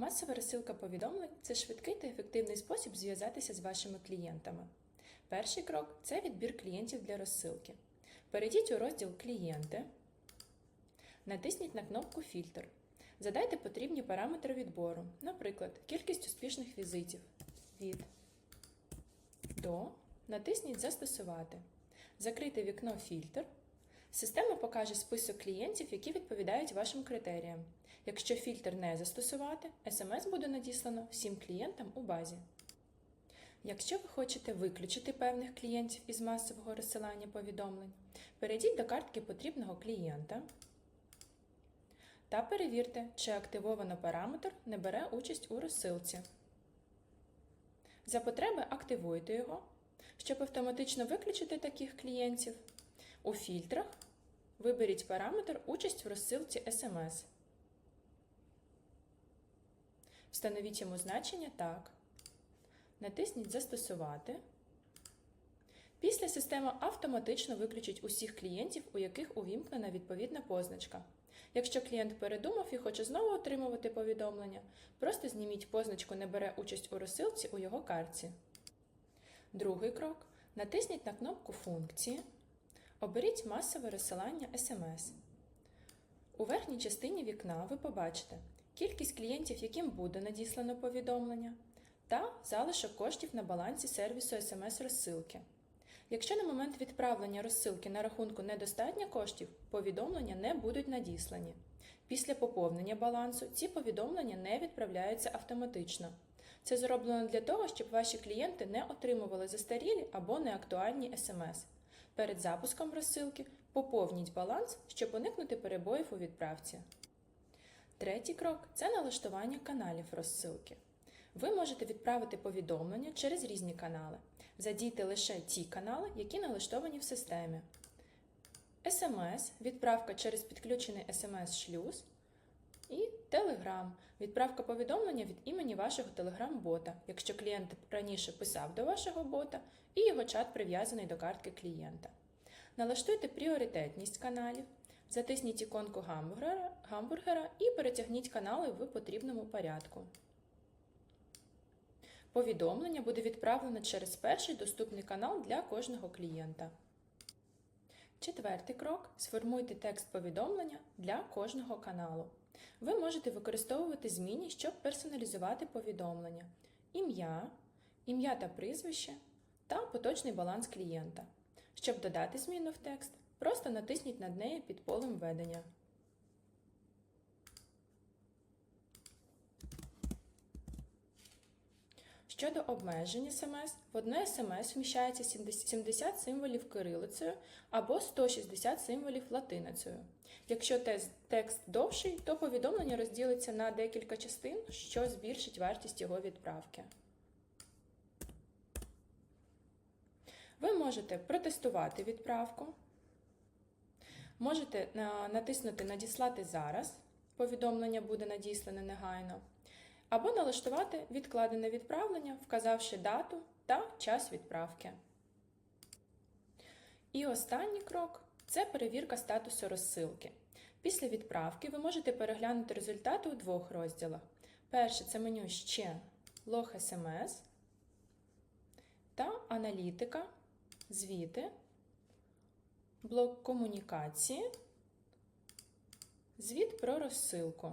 Масова розсилка повідомлень це швидкий та ефективний спосіб зв'язатися з вашими клієнтами. Перший крок це відбір клієнтів для розсилки. Перейдіть у розділ Клієнти, натисніть на кнопку Фільтр. Задайте потрібні параметри відбору, наприклад, кількість успішних візитів від до. Натисніть Застосувати. Закрийте вікно Фільтр. Система покаже список клієнтів, які відповідають вашим критеріям. Якщо фільтр не застосувати, смс буде надіслано всім клієнтам у базі. Якщо ви хочете виключити певних клієнтів із масового розсилання повідомлень, перейдіть до картки потрібного клієнта та перевірте, чи активовано параметр не бере участь у розсилці. За потреби активуйте його. Щоб автоматично виключити таких клієнтів, у фільтрах виберіть параметр Участь в розсилці SMS. Встановіть йому значення Так. Натисніть Застосувати. Після система автоматично виключить усіх клієнтів, у яких увімкнена відповідна позначка. Якщо клієнт передумав і хоче знову отримувати повідомлення, просто зніміть позначку Не бере участь у розсилці у його картці. Другий крок. Натисніть на кнопку Функції. Оберіть масове розсилання SMS. У верхній частині вікна ви побачите кількість клієнтів, яким буде надіслано повідомлення, та залишок коштів на балансі сервісу SMS-розсилки. Якщо на момент відправлення розсилки на рахунку недостатньо коштів, повідомлення не будуть надіслані. Після поповнення балансу ці повідомлення не відправляються автоматично. Це зроблено для того, щоб ваші клієнти не отримували застарілі або неактуальні смс. Перед запуском розсилки поповніть баланс, щоб уникнути перебоїв у відправці. Третій крок це налаштування каналів розсилки. Ви можете відправити повідомлення через різні канали. Задійте лише ті канали, які налаштовані в системі. SMS – відправка через підключений SMS-шлюз і Telegram – відправка повідомлення від імені вашого Telegram-бота, якщо клієнт раніше писав до вашого бота і його чат прив'язаний до картки клієнта. Налаштуйте пріоритетність каналів, затисніть іконку гамбургера, гамбургера і перетягніть канали в потрібному порядку. Повідомлення буде відправлено через перший доступний канал для кожного клієнта. Четвертий крок сформуйте текст повідомлення для кожного каналу. Ви можете використовувати зміни, щоб персоналізувати повідомлення, ім'я, ім'я та прізвище та поточний баланс клієнта. Щоб додати зміну в текст, просто натисніть над нею під полем введення. Щодо обмежень СМС, в одне СМС вміщається 70 символів кирилицею або 160 символів латиницею. Якщо текст довший, то повідомлення розділиться на декілька частин, що збільшить вартість його відправки. Ви можете протестувати відправку, можете натиснути Надіслати зараз. Повідомлення буде надіслане негайно або налаштувати відкладене відправлення, вказавши дату та час відправки. І останній крок це перевірка статусу розсилки. Після відправки ви можете переглянути результати у двох розділах. Перше це меню ще лог SMS та аналітика, звіти, блок комунікації, звіт про розсилку.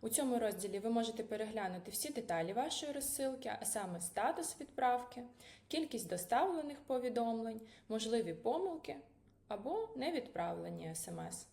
У цьому розділі ви можете переглянути всі деталі вашої розсилки, а саме статус відправки, кількість доставлених повідомлень, можливі помилки або невідправлені смс.